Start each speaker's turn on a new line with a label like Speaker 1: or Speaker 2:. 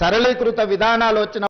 Speaker 1: సరళీకృత విధానాలు వచ్చిన